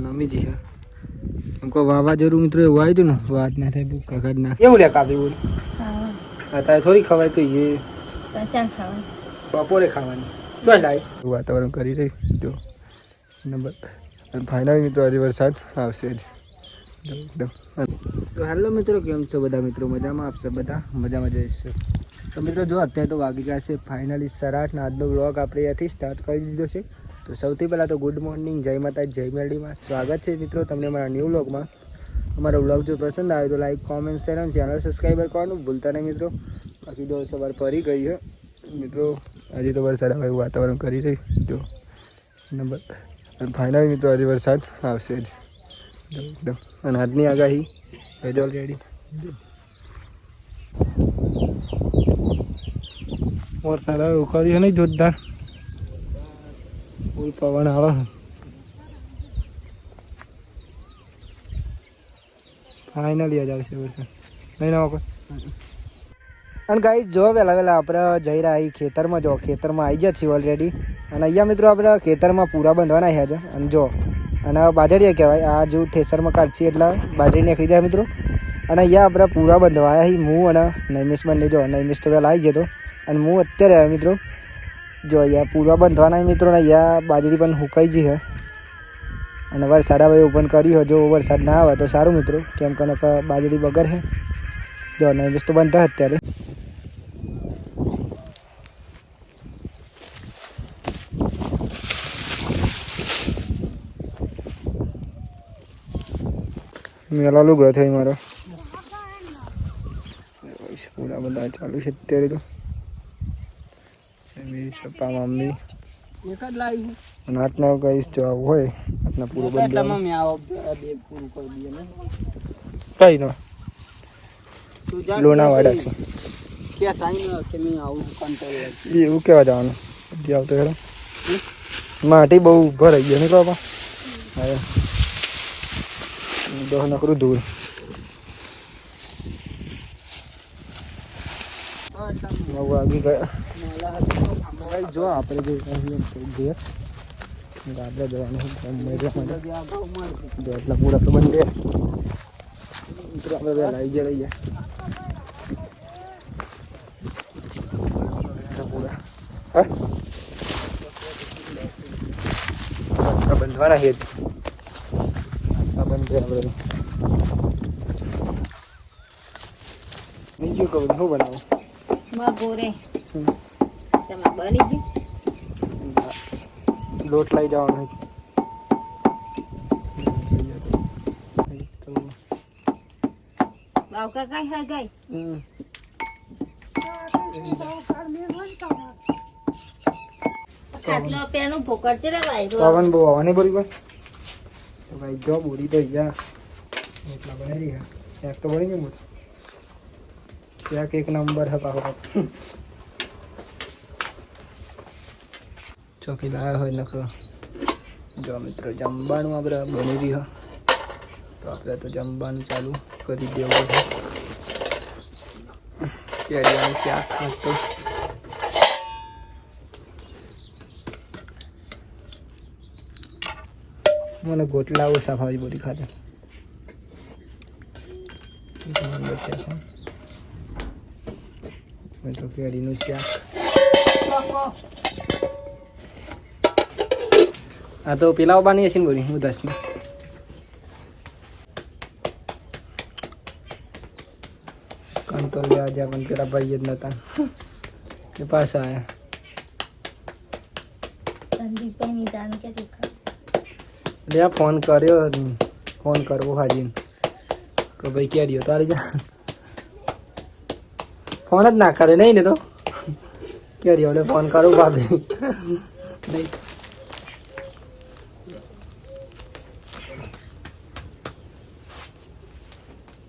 નમી હા. કહો વાવાઝોડું મિત્રો એવું આવ્યું ને વાત ના થાય બુક કાકા ના કેવું લે કાપી બોલ? અત્યારે થોડી ખવાય તો એ બપોરે ખાવાની. શું લાય વાતાવરણ કરી રહી? જો નંબર. અને ફાઇનલ મિત્રો હજી વરસાદ આવશે જ. એકદમ. તો હેલો મિત્રો કેમ છો બધા મિત્રો? મજામાં? આપશે બધા? મજામાં જઈશું તો મિત્રો જો અત્યારે તો વાગી ગયા છે ફાઇનલી સરાટના આજનો બ્લોગ આપણે અહીંયાથી સ્ટાર્ટ કરી દીધો છે. તો સૌથી પહેલાં તો ગુડ મોર્નિંગ, જય માતા જય મેરડીમાં સ્વાગત છે મિત્રો તમને અમારા ન્યૂ વ્લોગમાં અમારો વ્લોગ જો પસંદ આવે તો લાઈક કોમેન્ટ શેર અને ચેનલ સબસ્ક્રાઈબર કરવાનું ભૂલતા નહીં મિત્રો. બાકી જો સવાર ફરી ગઈ છે, મિત્રો હજી તો વરસાદ આવે એવું વાતાવરણ કરી રહી જો, નંબર, અને ફાઇનલ મિત્રો હજી વરસાદ આવશે જ. એકદમ. અને આજની આગાહી, એ જ ઓલરેડી વરસાદ આવે એવું કર્યું નહીં જોરદાર. ફૂલ પવન આવે ફાઇનલી જ આવશે વરસાદ નહીં ના અને ગાઈ જો વહેલા વહેલા આપણે જઈ રહ્યા એ ખેતરમાં, જો ખેતરમાં આવી ગયા છીએ ઓલરેડી અને અહીંયા મિત્રો આપણે ખેતરમાં પૂરા બંધવાના છે અને જો, અને બાજરીએ કહેવાય, આ જો ઠેસરમાં કાઢીએ એટલે બાજરી નીકળી જાય મિત્રો. અને અહીંયા આપણે પૂરા બંધવાયા હું અને નૈમિષ બંને જો, નૈમિષ તો વહેલા આવી હતો અને હું અત્યારે આવ્યો મિત્રો. જો અહીંયા પૂરા બંધવાના મિત્રો અહીંયા બાજરી પણ હુકાઈ ગઈ છે. અને વરસાદ આવે પણ કર્યું હોય જો વરસાદ ના આવે તો સારું મિત્રો. કેમ કે બાજરી બગર છે. જો નહીં તો બંધ અત્યારે. મેલા લુગડો થઈ મારો. બધા ચાલુ છે અત્યારે તો. પપ્પા મમ્મી. એક જ લાવી અને આટલા કહીશ જો આવું હોય આટલા પૂરું બંધ એટલામાં આવો બે બે પૂરું કરી દઈએ ને. કઈ નો. લોનાવાડા છે. કે ટાઈમ કે મેં આવું કંટ્રોલ એ એવું કેવા જવાનું. જે આવતો હેરો માટી બહુ ભરાઈ ગયો નીકળો પણ હા દહ નકરું દૂર નવ વાગી ગયા. જો આપણે જે ઘેર આપણે જવાનું જો એટલા પૂરા તો બંધ મિત્રો આપણે વહેલા આવી ગયા રહીએ પૂરા. બંધવાના હેત બંધ આપણે બીજું કહું શું બનાવું. તમારે બની ગયું. લોટ લઈ જવાનો બાવકા કઈ હળગાઈ ખાટલો પેનું ભોકર છે રે ભાઈ પવન બહુ આવવાની બોલી ભાઈ ભાઈ જો બોરી તો ગયા એટલા બનાવી રહ્યા. શાક તો બની ગયું મોટું. શાક એક નંબર હે પાહો દાળ હોય નખો જો મિત્રો જમવાનું આપણે બની રહ્યું તો આપણે તો જમવાનું ચાલુ કરી દેવું કેરીનું શાક ખાતો મને ગોટલા ઓછા ભાવે બધી ખાતે મિત્રો કેરીનું શાક. હો. તો પેલા બાની હશે ને બોલી હું દસની કંટ્રોલ લેવા જ્યાં પણ પેલા ભાઈ જ નતા એ પાછા આવ્યા લે ફોન કર્યો ફોન કરવો હાજી કે ભાઈ કેરીઓ તારે જા ફોન જ ના કરે નહીં ને તો કેરીઓ ફોન કરું ભાભી નહીં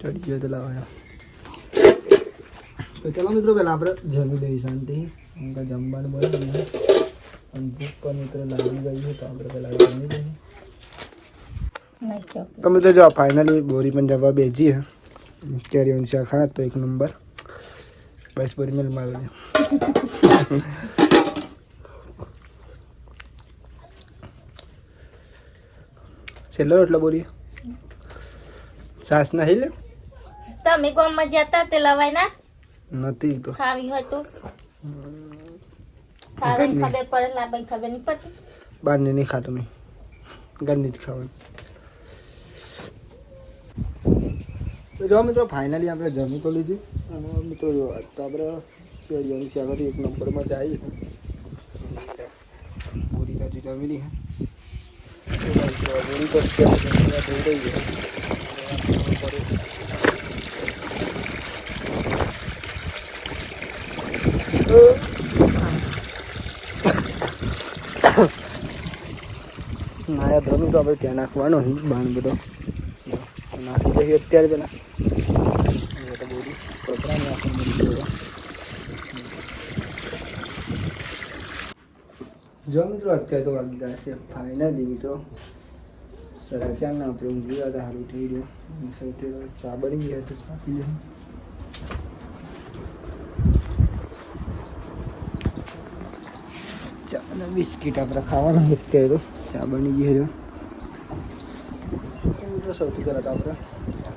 ચડી ગયો તો લાવવાનો તો ચાલો મિત્રો પહેલાં આપણે જમી લઈએ શાંતિ કેમ કે જમવાનું બને અને ભૂખ પણ મિત્રો લાગી ગઈ છે તો આપણે પહેલાં જમી લઈએ નહીં ચોક તમે તો જો ફાઇનલી બોરી પણ જવા બેજી હે કેરી ઓન શાક હા તો એક નંબર બસ બોરી મેલ મારો છેલ્લો રોટલો બોલી સાસ નહીં લે તમે ગામમાં જતા તે લવાય ના? નથી તો. ખાવી હોય તો. ખાવાની ખબર પડે લાભાઈ ખબર નહીં પડતી. બહારની નહીં ખાતો મેં. ઘરની જ ખાવાનું. જો મિત્રો ફાઇનલી આપણે જમી તો લીધી. અને મિત્રો જો તો આપણે શેરડીઓની શાકભાજી એક નંબરમાં જાય. પૂરી તાજી જમી નહીં પૂરી તો અત્યારે થઈ રહી છે નાયા ધ્રમી તો આપણે ત્યાં નાખવાનો બાણ બધો. નાખી દઈએ અત્યારે પેલા. જો મિત્રો, અત્યારે તો વાગી ગયા છે ફાઇનલી મિત્રો. સાડા ચારના આપણે ઊંઘી ગયા હતા, સારું થઈ ગયું. સૌથી ચા બની ગયા તો ચા પી લઈએ ચા અને બિસ્કીટ આપણે ખાવાના અત્યારે તો. ચા બની ગઈ હજુ. સૌથી પહેલાં તો આપણે? ચા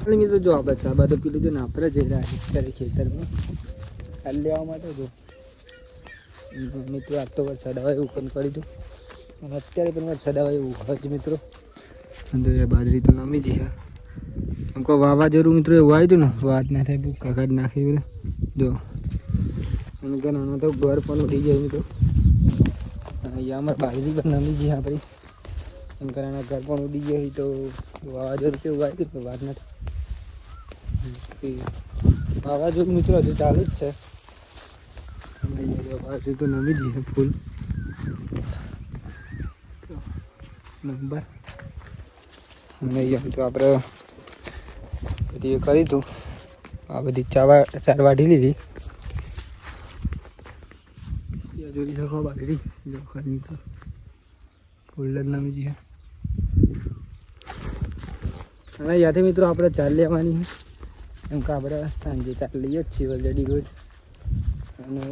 હતા મિત્રો, જો આપણે છે આ બધું પીલું જો ને, આપણે જઈ રહ્યા ખેતરમાં, ચાલ લેવા માટે જો. મિત્રો આજ તો વરસાદ આવે એવું પણ કરી દઉં અને અત્યારે પણ વરસાદ આવે ઊભા છે મિત્રો. અંદર બાજરી તો નમી છે. એમ કહો વાવાઝોડું મિત્રો એવું આવ્યું ને, વાત ના થાય બુક કાકાડ નાખી ને. જો. અને ઘણા તો ઘર પણ ઉઠી જાય મિત્રો. અને અહીંયા અમારે બાજરી પણ નમી ગઈ આપણી એમ કરીને ઘર પણ ઉડી ગઈ તો વાવાઝોડું કેવું આવ્યું તો વાત ના થાય. વાવાઝોડું મિત્રો હજુ ચાલુ જ છે. વાવાઝોડું તો નમી છે ફૂલ નંબર. અને અહીંયા તો આપણે બધી એ કરી હતું આ બધી ચાવા ચાર વાઢી લીધી. જોઈ શકો બાકી જો તો. ફૂલ નામી નમી છે. અને યાદે મિત્રો આપણે ચાલ લેવાની એમ કે આપણે સાંજે ચાલ લઈએ જ છીએ ઓલરેડી રોજ. અને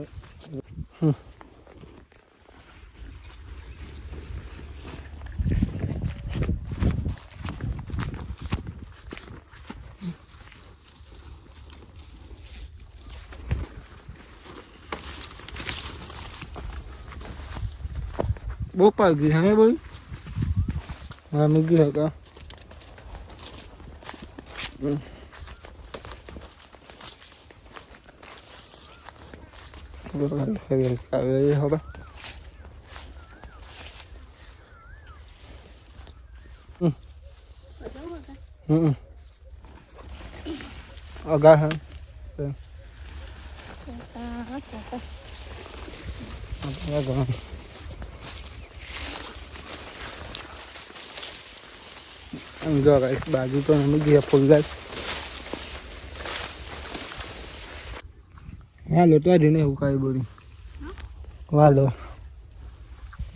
હમ. બહુ પાકી હે બોલ હા મૂકી શકો હવે હમ અગા હા આપણે ગમે આમ જો guys, બાજુ તો નમી ગયા ફૂલ ગાય હા લોટવા દીને ને એવું કાંઈ બોરી વાલો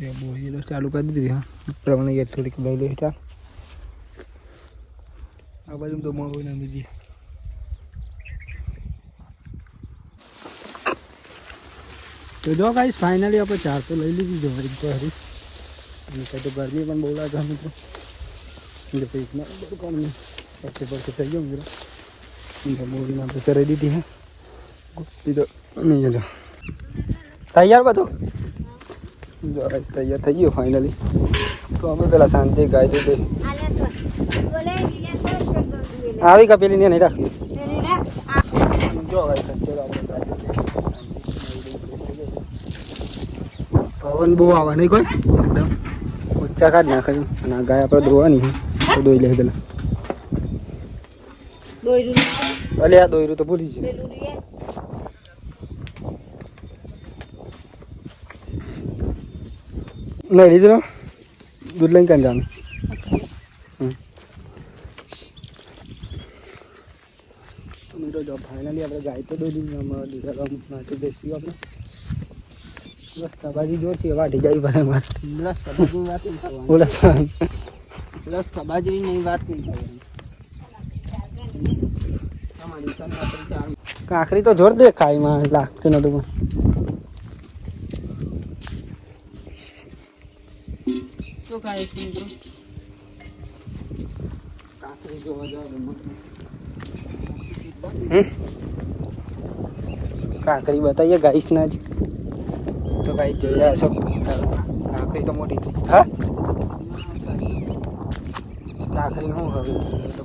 એ બોરી તો ચાલુ કરી દીધી હા પ્રમાણે ગયા થોડીક લઈ લે ચાલ આ બાજુ તો મોડું નમી ગઈ તો જો ગાઈસ ફાઇનલી આપણે ચાર તો લઈ લીધી જો એક તો હરી તો ગરમી પણ બહુ લાગે મિત્રો એટલે પછી ઇતના બધું કામ નહીં પડશે પડશે થઈ ગયો મિત્રો એટલે બોરીમાં આપણે ચરાઈ દીધી હે ગોઠવી દો નહીં તૈયાર બધું જો ગાઈસ તૈયાર થઈ ગયો ફાઇનલી તો અમે પેલા શાંતિ ગાય દે આવી કા પેલી ને નહીં રાખી જો ગાય પવન બહુ આવે નહીં કોઈ એકદમ ઊંચા કાઢ નાખે છે. અને ગાય આપણે ધોવાની છે તો દોઈ લે પેલા. દોયરું અલે આ દોયરું તો ભૂલી જ નહીં લીધું દૂધ લઈને ક્યાં જવાનું. મિત્રો જો ફાઇનલી આપણે ગાય તો દોઈ દીધી અમારા દીકરા નાચી બેસી આપણે. બસ કબાજી જોર છે વાટી જાય ભાઈ મારે રસ કબાજીની વાત નહીં કરવાની કાંકરી તો જોર દેખાયમાં લાગતું નતું પણ કાંકરી જોવા જાવ કાંકરી બતાવીએ ગાઈસ ના જ તો ગાઈસ જોઈ રહ્યા છો. કાંકરી તો મોટી હા? કાંકરી શું હવે? તો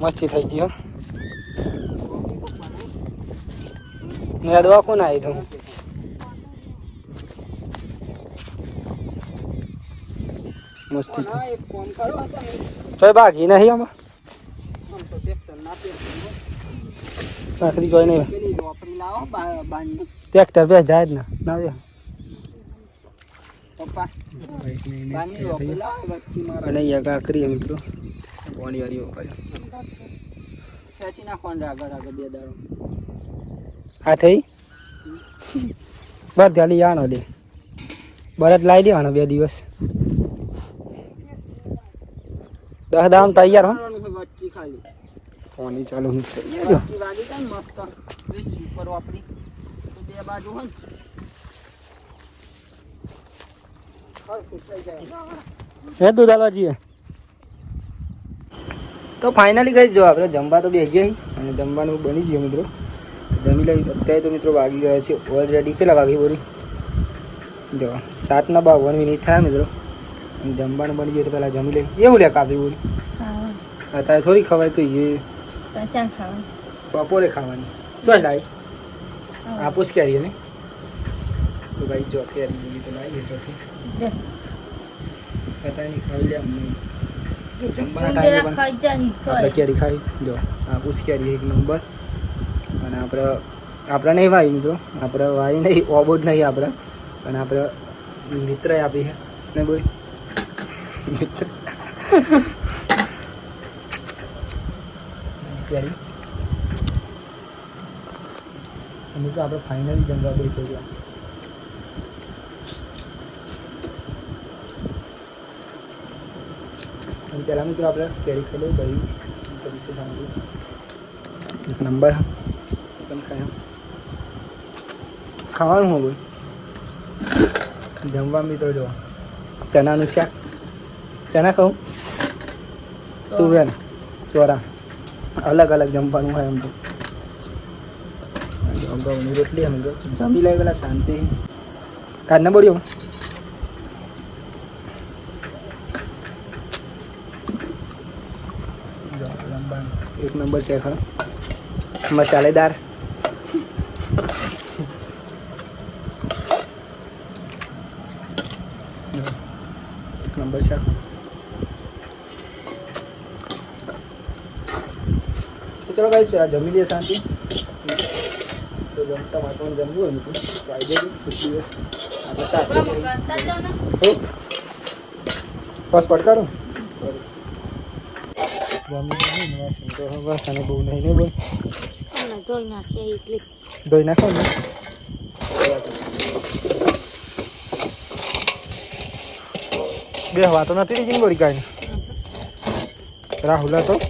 મસ્તી થઈ ગયો ને દવા કોણ આવી તું મસ્તી ચોય બાકી નહીં આમાં? તો જોઈ નહીં ટ્રેક્ટર બે જાય જ ના. ના બે પપ્પા બાંધની રોપડી લાવો વચ્ચે મારો અને અહીંયા કાંકરી મિત્રો. પાણી વાળી વપરાય નાખવાનું આગળ આગળ બે દાડો. હા થઈ? બર ચાલી આણો દે. બરત લાવી દેવાનો બે દિવસ. દસ દામ તૈયાર હો. ખાલી. પાણી ચાલુ. વાગી મસ્ત. તો બે બાજુ હોય ને હરખું થઈ જાય હે દૂધ આલવા જઈએ. તો ફાઇનલી કઈ જો આપણે જમવા તો બેસી જઈ અને જમવાનું બની ગયું મિત્રો. જમી લઈ અત્યારે તો મિત્રો વાગી ગયા છે. ઓલરેડી છે વાગી બોલી? જો સાતના બાવન મિનિટ થયા મિત્રો. અને જમવાનું બની ગયું તો પહેલાં જમી લઈ એવું લે કાપી બોલી? હા. અત્યારે થોડી ખવાય તો એ બપોરે ખાવાની. શું લાવી આપુસ કેરી ને તો ભાઈ જો કેરી બીજી તો લાવી તો લે. નહીં લે અમને જમવાના ટાઈમે પણ ખાઈ જા ની તો આપણે કેરી ખાઈ. જો આપુસ કેરી એક નંબર. અને આપણે આપણે નહીં વાવી મિત્રો. આપણે વાવી નહીં ઓબો નહીં આપણે અને આપણે મિત્ર આપી છે. ને બોલ. મિત્ર. કેરી તો આપણે ફાઇનલી જમવા બેસી ગયા પહેલાં મિત્રો આપણે કેરી ખાઈ લઉં ભાઈ વિશે સાંભળ્યું એક નંબર એકદમ ખાય ખાવાનું હું ભાઈ જમવા મિત્રો જો ચણાનું શાક ચણા ખાઉં તુવેર ચોરા અલગ અલગ જમવાનું હોય એમ તો અને ઘઉંની રોટલી એમ તો જમી લઈ પેલા શાંતિ કાઢને બોલ્યો એક નંબર છે ખા મસાલેદાર. એક નંબર છે આખો. ચલો ગાઈસ આ જમી લઈએ શાંતિ. તો જમતા માટવાનું જમવું હોય ને તો આવી જજો ખુશી દિવસ આપણે સાથે ફર્સ્ટ પડકારું? બહુ નહીં ધોઈ નાખો બે વાતો નથી રીજી બોરી કાંઈ રાહુલ તો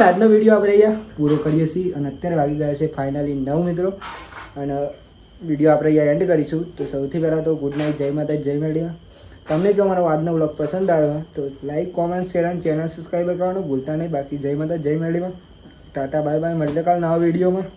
આજનો વીડિયો આપણે અહીંયા પૂરો કરીએ છીએ અને અત્યારે વાગી ગયા છે ફાઇનલી નવ મિત્રો. અને વીડિયો આપણે અહીંયા એન્ડ કરીશું. તો સૌથી પહેલાં તો ગુડ નાઇટ જય માતા જય મેળ્યા. તમને જો મારો આજનો વ્લોગ પસંદ આવ્યો તો લાઇક કોમેન્ટ શેર અને ચેનલ સબસ્ક્રાઈબ કરવાનું ભૂલતા નહીં. બાકી જય માતા જય મેળવીમાં ટાટા બાય બાય મળીએ કાલ નવા વિડીયોમાં.